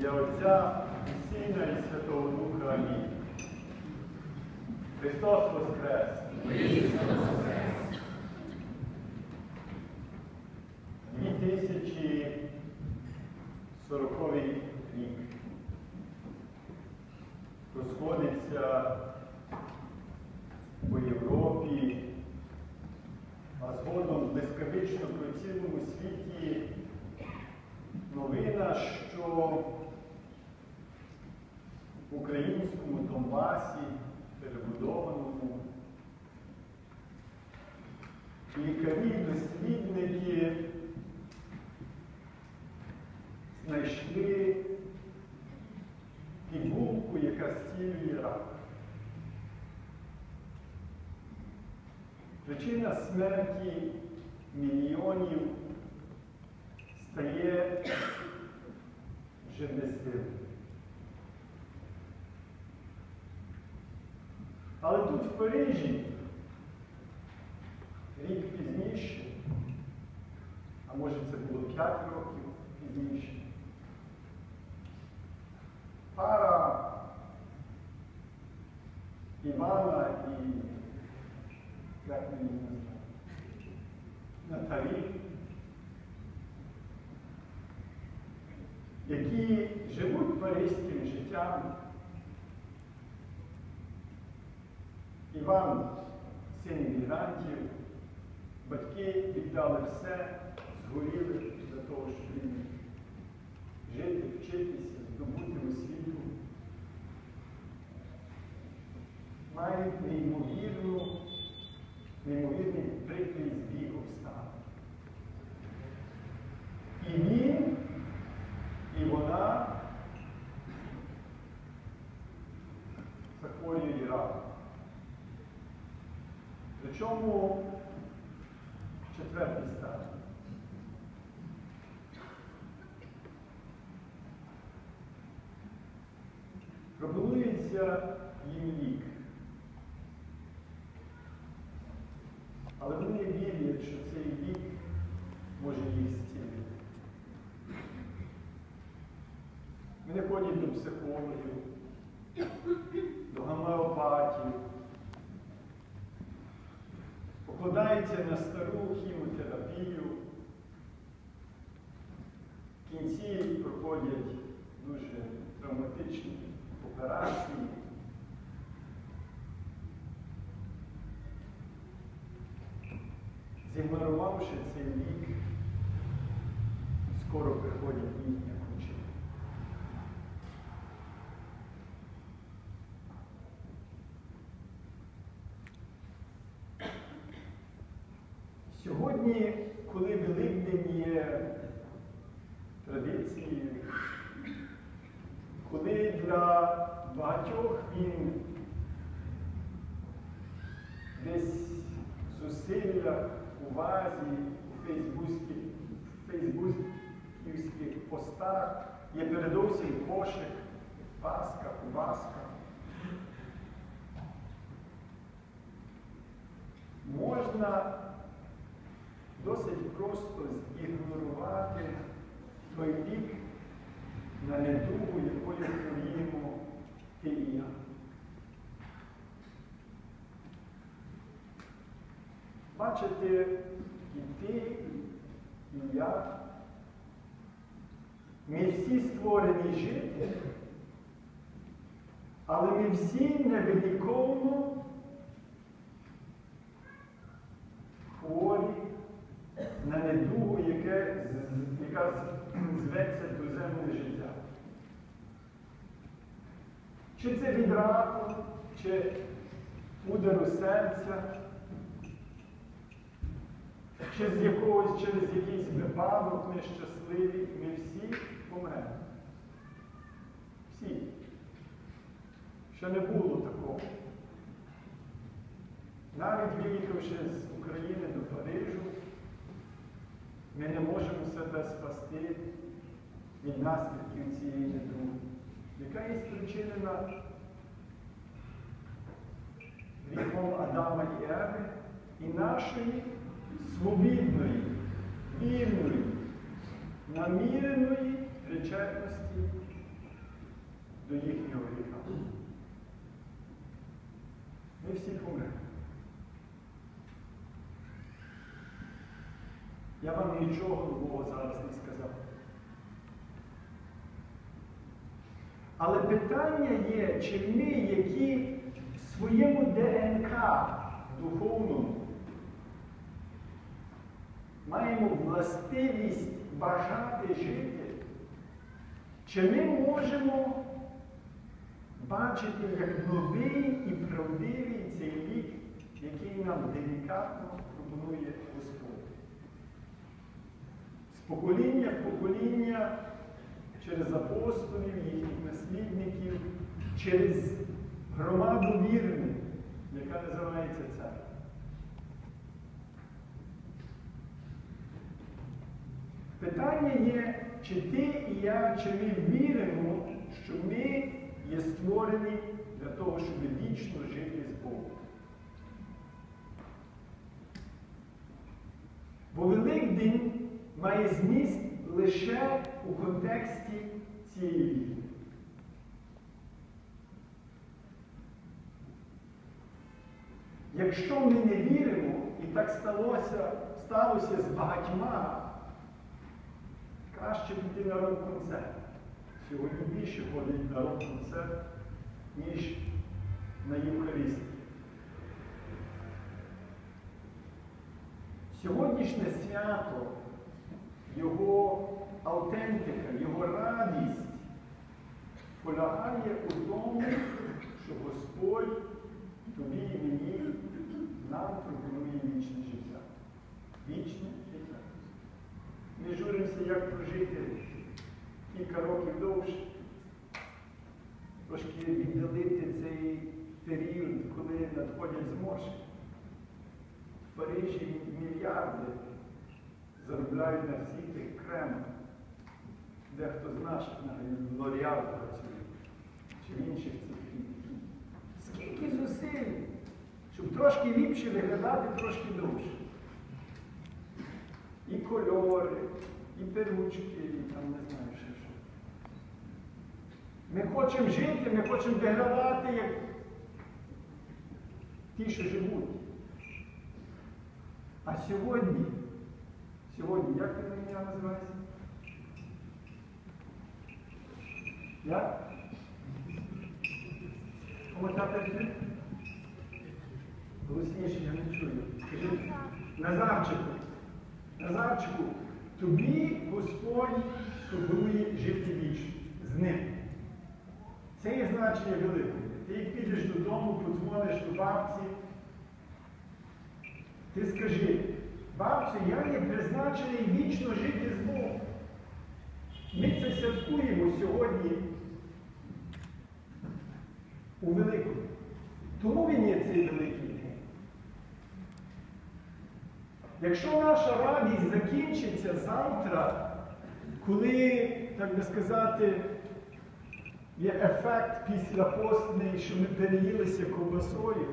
ім'я Отця і Сина і Святого Духа. Амінь. Христос Воскрес! Дві тисячі сороковий рік. Розходиться по Європі, а згодом блискавично по цілому світі новина, що українському Донбасі, перебудованому, лікарі, дослідники знайшли пігулку, яка зцілює рак. Причина смерті мільйонів стає вже безсилим. Але тут в Парижі рік пізніше, а може це було 5 років пізніше, пара Івана і як мені назвати, Наталі, які живуть паризьким життям. Іван, син мігрантів, батьки віддали все, згоріли для того, щоб він жити, вчитися, здобути освіту. Мають неймовірну, Причому четвертий стадій. Пропонується їм лік. Але вони вірять, що цей лік може їх зцілити. Вони ходять до психологів, до гомеопатів, покладаються на стару хімотерапію, в кінці проходять дуже травматичні операції. Зігнорувавши цей лік, скоро приходять їхня Сьогодні, коли Великдень є традицією, коли для багатьох він десь в зусиллях, увазі, у фейсбузьких, фейсбузьківських постах є передовсім кошик, Пасха, Кубаска. Можна досить просто зігнорувати той бік на недугу, якою хворіємо ти і я. Бачите, і ти, і я. Ми всі створені жити, але ми всі невеликовно хворі на недугу, яке, яка зветься туземне життя. Раку, чи удару серця, чи з якогось через якийсь випадок нещасливий, ми всі помремо. Всі. Ще не було такого. Навіть виїхавши з України до Парижу, ми не можемо себе спасти від наслідків цієї недуги, яка є спричинена гріхом Адама і Еви і нашої свобідної, вільної, наміреної причетності до їхнього гріха. Ми всі помремо. Я вам нічого нового зараз не сказав. Але питання є, чи ми, які своєму ДНК духовному маємо властивість бажати жити, чи ми можемо бачити як новий і правдивий цей рік, який нам делікатно пропонує Господь. З покоління в покоління через апостолів, їхніх наслідників, через називається церква. Питання є, чи ти і я, чи ми віримо, що ми є створені для того, щоб вічно жити з Богом. Бо Великдень має зміст лише у контексті цієї війни. Якщо ми не віримо, і так сталося, сталося з багатьма, краще піти на рок-концерт. Сьогодні більше ходить на рок-концерт, ніж на Євхаристію. Сьогоднішнє свято, його автентика, його радість полягає у тому, що Господь тобі і мені нам пропонує вічне життя. Вічне життя. Ми журимося, як прожити кілька років довше. Трошки віддалити цей період, коли надходять зморшки. В Парижі мільярди заробляють на всіх тих кремах. Дехто з наших на Лоріал працює, чи інших цих. Скільки зусиль, щоб трошки ліпше виглядати трошки довше. І кольори, і перучки, і там не знаю ще що. Ми хочемо жити, ми хочемо виглядати, як ті, що живуть. А сьогодні, сьогодні, як ти на ім'я називаєшся? Як? Ота перше? Голосніше, я не чую. Скажи, Назарчику, Назарчику, тобі Господь пропонує жити вічно з ним. Це є значення велике. Ти як підеш додому, подзвониш до бабці, ти скажи, бабцю, я є призначений вічно жити з Богом. Ми це святкуємо сьогодні у Великому. Тому він є цей великий Якщо наша радість закінчиться завтра, коли, так би сказати, є ефект післяпостний, що ми переїлися ковбасою,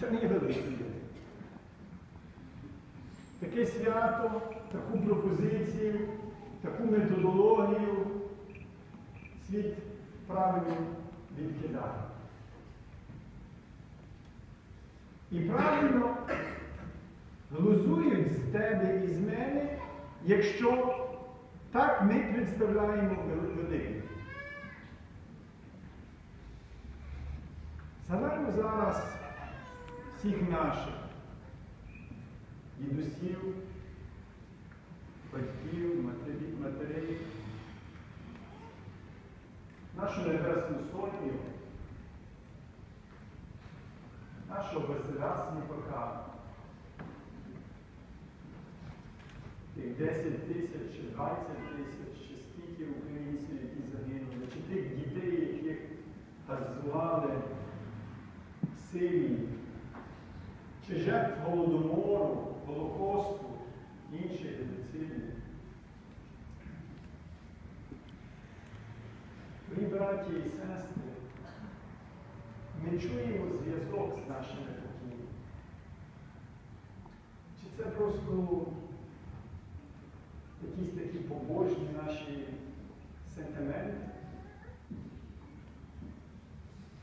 це не є великий. Таке свято, таку пропозицію, таку методологію світ правильно відкидає. І правильно глузують з тебе і з мене, якщо так ми представляємо Великдень. Згадаймо зараз всіх наших дідусів, батьків, матерів, матерей, нашу Небесну Сотню, нашого Василя Сніпака, тих 10 тисяч, чи 20 тисяч, чи скільки українців, які загинули, чи тих дітей, яких звали в Сирії, чи жертв Голодомору, Голокосту, інших геноцидів. Мої браті і сестри, ми чуємо зв'язок з нашими покійними. Чи це просто якісь такі побожні наші сентимент?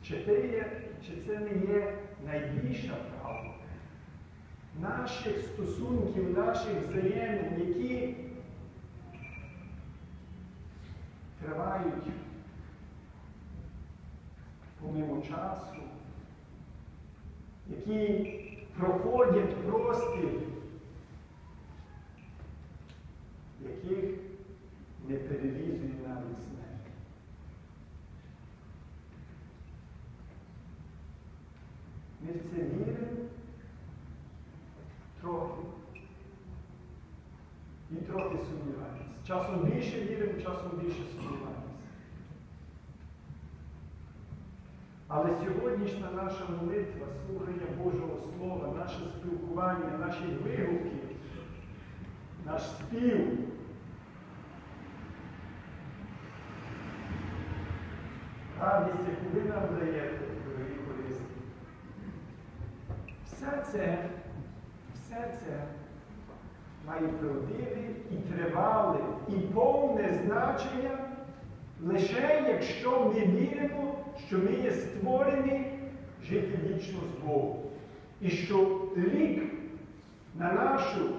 Чи є, чи це не є найбільша правда наших стосунків, наших взаємин, які тривають помимо часу, які проходять простір, яких не перелізує навіть смерть. Ми в це віримо трохи. І трохи сумніваємося. Часом більше віримо, часом більше сумніваємося. Але сьогоднішня наша молитва, слухання Божого Слова, наше спілкування, наші вигуки, наш спів. Радість, яку нам даєте, дорогі користі. Все це, все це має правдиве і тривале, і повне значення лише якщо ми віримо, що ми є створені жити вічно з Богом. І що рік на нашу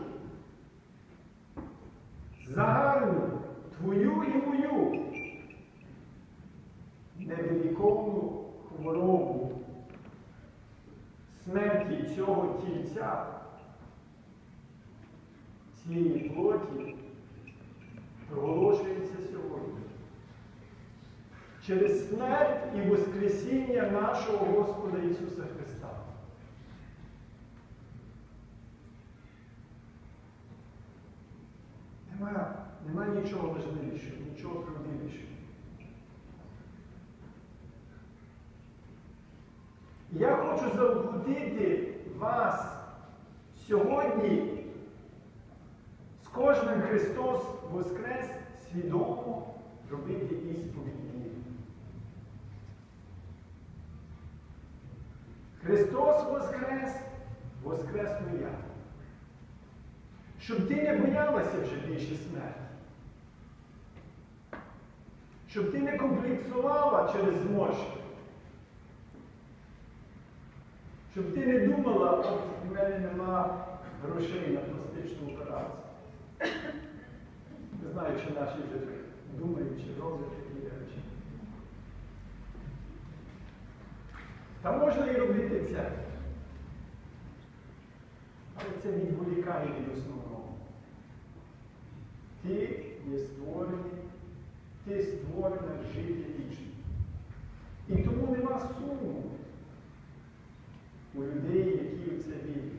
загальну твою і мою невеликовну хворобу смерті цього тільця, цієї плоті, сьогодні. Через смерть і Воскресіння нашого Господа Ісуса Христа. Нема, нема нічого важливішого, нічого правдивішого. Я хочу заохотити вас сьогодні з кожним Христос Воскрес свідомо робити ісповідь Христос Воскрес, Воскресну я. Щоб ти не боялася вже більше смерті. Щоб ти не комплексувала через зморшки. Щоб ти не думала, от в мене нема грошей на пластичну операцію. Не знаю, чи наші вже думають, чи роблять такі речі. Та можна і робити це. Але це відволікає від основного. Ти є створений, ти створена жити вічно. І тому нема суму у людей, які в це вірять.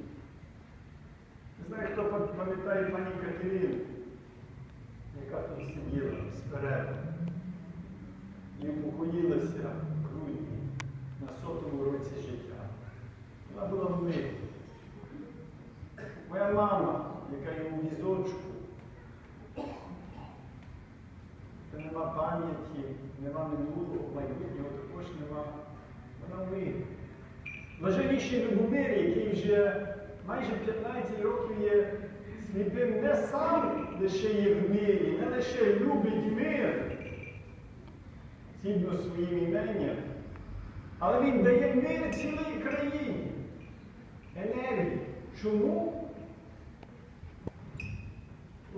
Не знаю, хто пам'ятає пані Катерину, яка там сиділа спереду і упокоїлася в грудні на сотому році життя. Вона була в мирі. Моя мама, яка є у візочку, та нема пам'яті, нема минулого, майбутнього також нема. Вона в мирі. Блаженніший Любомир, який вже майже 15 років є сліпим, не сам лише є в мирі, не лише любить мир згідно своїм іменням, але він дає мир цілій країні, енергію. Чому?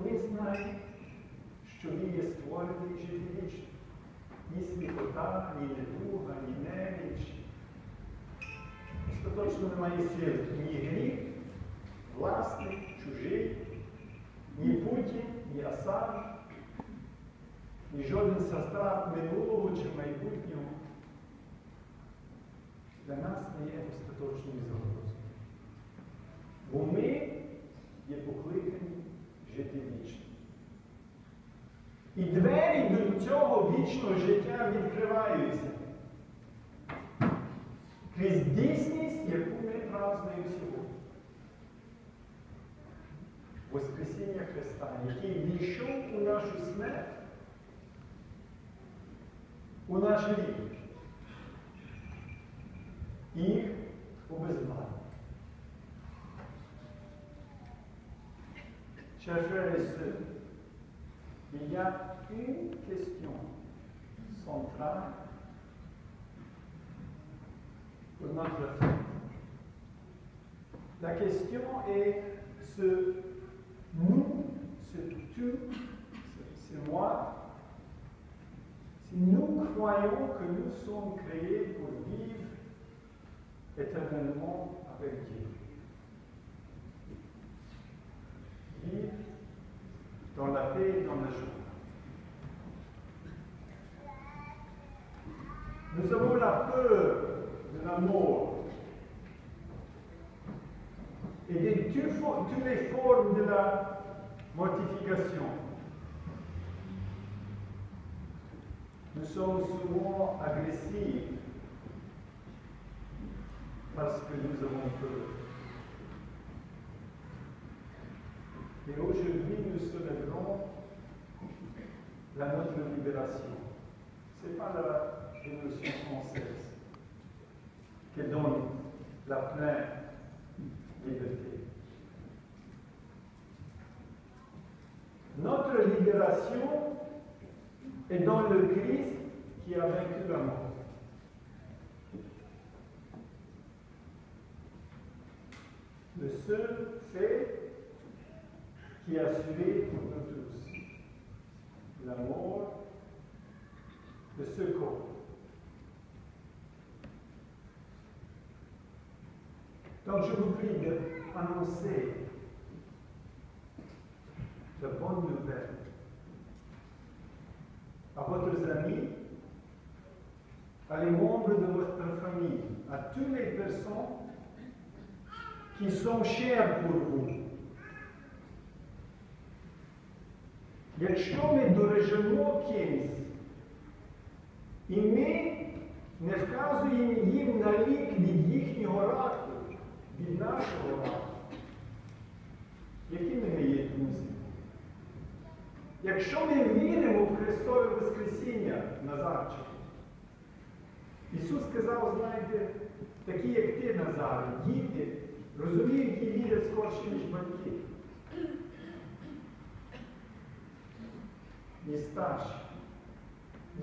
Він знає, що він є створений жити вічно. Ні сліпота, ні недуга, ні неміч. Остаточно немає сили. Ні гріх, власний, чужий, ні Путін, ні Асад, ні жоден сострад минулого чи майбутнього для нас не є остаточною загрозою. Бо ми є покликані жити вічно. І двері до цього вічного життя відкриваються крізь дійсність, яку ми празднуємо сьогодні. Воскресіння Христа, який війшов у нашу смерть, у наш рік. І обезвали. Щось il y a une La question est ce nous, ce tu, ce- c'est moi. Si nous croyons que nous sommes créés pour vivre éternellement avec Dieu. Vivre dans la paix et dans la joie. Nous avons la peur de la mort et de toutes les formes de la mortification. Nous sommes souvent agressifs parce que nous avons peur. Et aujourd'hui, nous célébrons la notre libération. Ce n'est pas la Révolution française qui donne la pleine liberté. Notre libération est dans le Christ qui a vaincu la mort. Le seul fait qui a suivi pour nous tous la mort, le secours. Donc je vous prie d'annoncer la bonne nouvelle à votre amis, à les membres de votre famille, à toutes les personnes qui sont chères pour vous. Якщо ми дорожимо кимсь, і ми не вказуємо їм на лік від їхнього раку, Від нашого раку, які ми не є друзі. Якщо ми віримо в Христове Воскресіння Назарчик, Ісус сказав, знаєте, такі, як ти, Назар, діти, розуміють і вірять скорше, ніж батьки. І старші.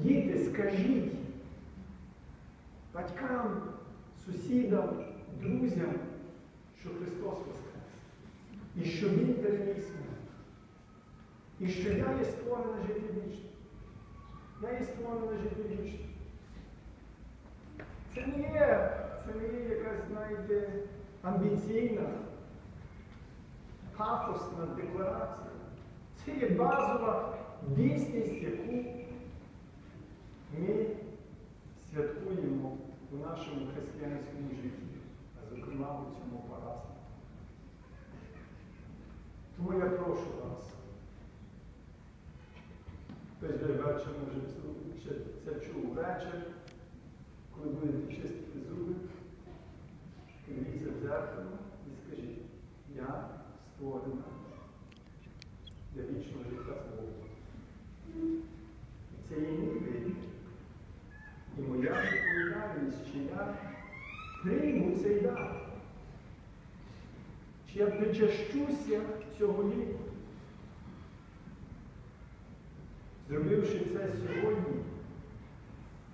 Діти, скажіть батькам, сусідам, друзям, що Христос Воскрес. І що Він переміг смерть. І що я є створена жити вічно. Я є створена жити вічно. Це не є, це не є якась, знаєте, амбіційна, пафосна декларація. Це є базова дійсність, яку ми святкуємо у нашому християнському житті, а зокрема у цьому Тому я прошу вас, хтось вже вечором вже це чув вечір, коли будете чистити зуби, дивіться в дзеркало і скажіть, я створена для вічного життя з Богом. Це є мій вибір. І моя відповідальність, чи я прийму цей дар. Я причащуся цього ліку. Зробивши це сьогодні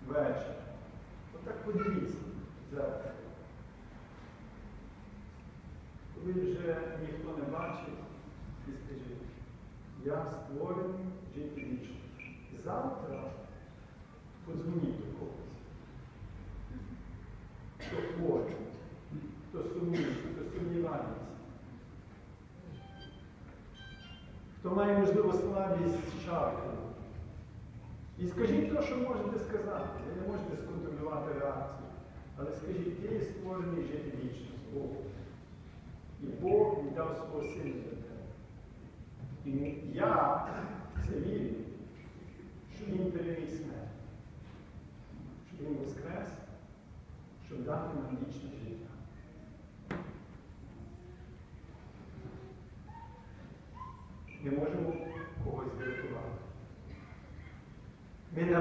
ввечері. Отак подивіться зараз. Коли вже ніхто не бачить, і скажіть, я створений жити вічно. Завтра подзвоніть до когось. Хто хоче, Хто має можливо слабість чаркою. І скажіть те, що можете сказати. Ви не можете сконтролювати реакцію. Але скажіть, ти є створений жити вічно з Богом. І Бог віддав свого сина для тебе. І я це вірю, що Він переміг смерть, що Він воскрес, щоб дати нам вічне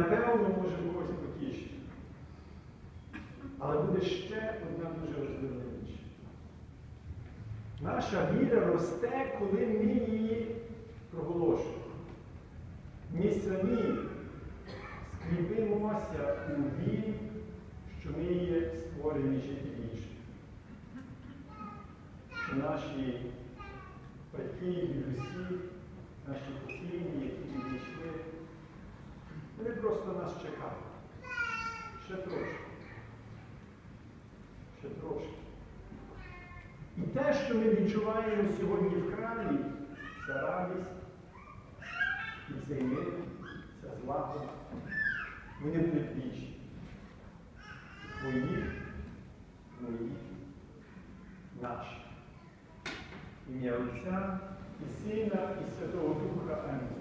напевно, можемо когось потішити. Але буде ще одна дуже важлива річ. Наша віра росте, коли ми її проголошуємо. Ми самі скріпимося у вірі, що ми є створені жити іншим. Що наші батьки, і дідусі, наші покійні, які відійшли, нас чекали. Ще трошки. Ще трошки. І те, що ми відчуваємо сьогодні в храмі, це радість, і цей мир, це злагода, вони будуть вічні. Твої, мої, наші. Ім'я Отця і Сина, і Святого Духа. Амінь.